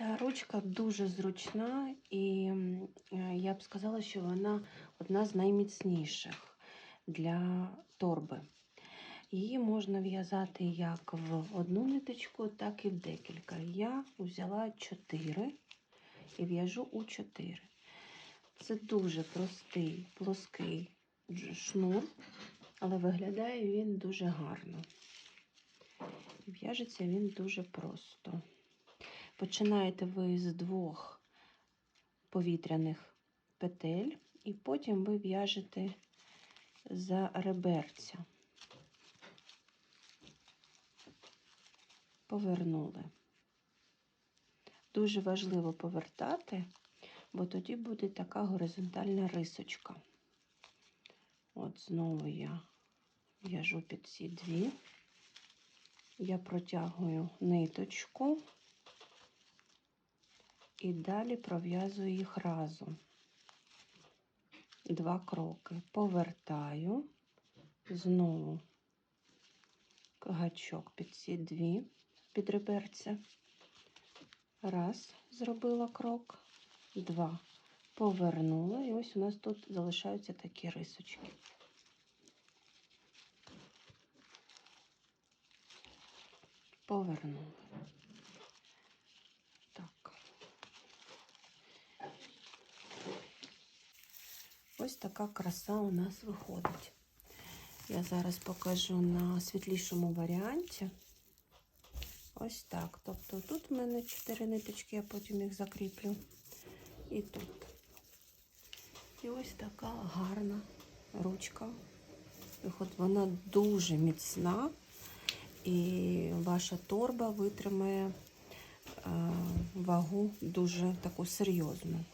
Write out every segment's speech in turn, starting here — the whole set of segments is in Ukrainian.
Ця ручка дуже зручна і е, я б сказала, що вона одна з найміцніших для торби. Її можна в'язати як в одну ниточку, так і в декілька. Я взяла 4 і в'яжу у 4. Це дуже простий, плоский шнур, але виглядає він дуже гарно. В'яжеться він дуже просто. Починаєте ви з двох повітряних петель, і потім ви в'яжете за реберця. Повернули. Дуже важливо повертати, бо тоді буде така горизонтальна рисочка. От знову я в'яжу під ці дві. Я протягую ниточку і далі пров'язую їх разом. Два кроки. Повертаю, знову гачок під ці дві під реберця. Раз, зробила крок, два. Повернула, і ось у нас тут залишаються такі рисочки. Повернула. Так. Ось така краса у нас виходить. Я зараз покажу на світлішому варіанті. Ось так. Тобто тут в мене 4 ниточки, я потім їх закріплю. І тут. І ось така гарна ручка. Виходить, вона дуже міцна, і ваша торба витримає е, вагу дуже таку серйозну.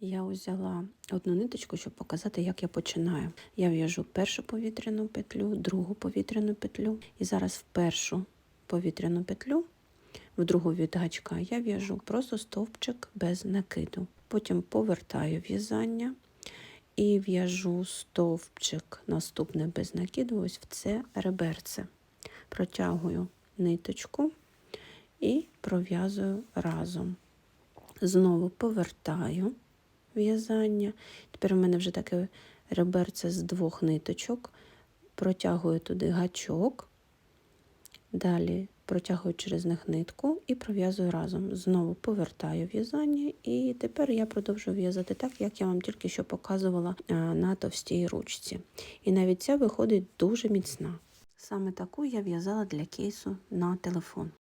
Я взяла одну ниточку, щоб показати, як я починаю. Я в'яжу першу повітряну петлю, другу повітряну петлю. І зараз в першу повітряну петлю, в другу від гачка, я в'яжу просто стовпчик без накиду. Потім повертаю в'язання і в'яжу стовпчик наступне без накиду, ось в це реберце. Протягую ниточку і пров'язую разом. Знову повертаю в'язання. Тепер у мене вже таке реберце з двох ниточок. Протягую туди гачок, далі протягую через них нитку і пров'язую разом. Знову повертаю в'язання, і тепер я продовжую в'язати так, як я вам тільки що показувала на товстій ручці. І навіть ця виходить дуже міцна. Саме таку я в'язала для кейсу на телефон.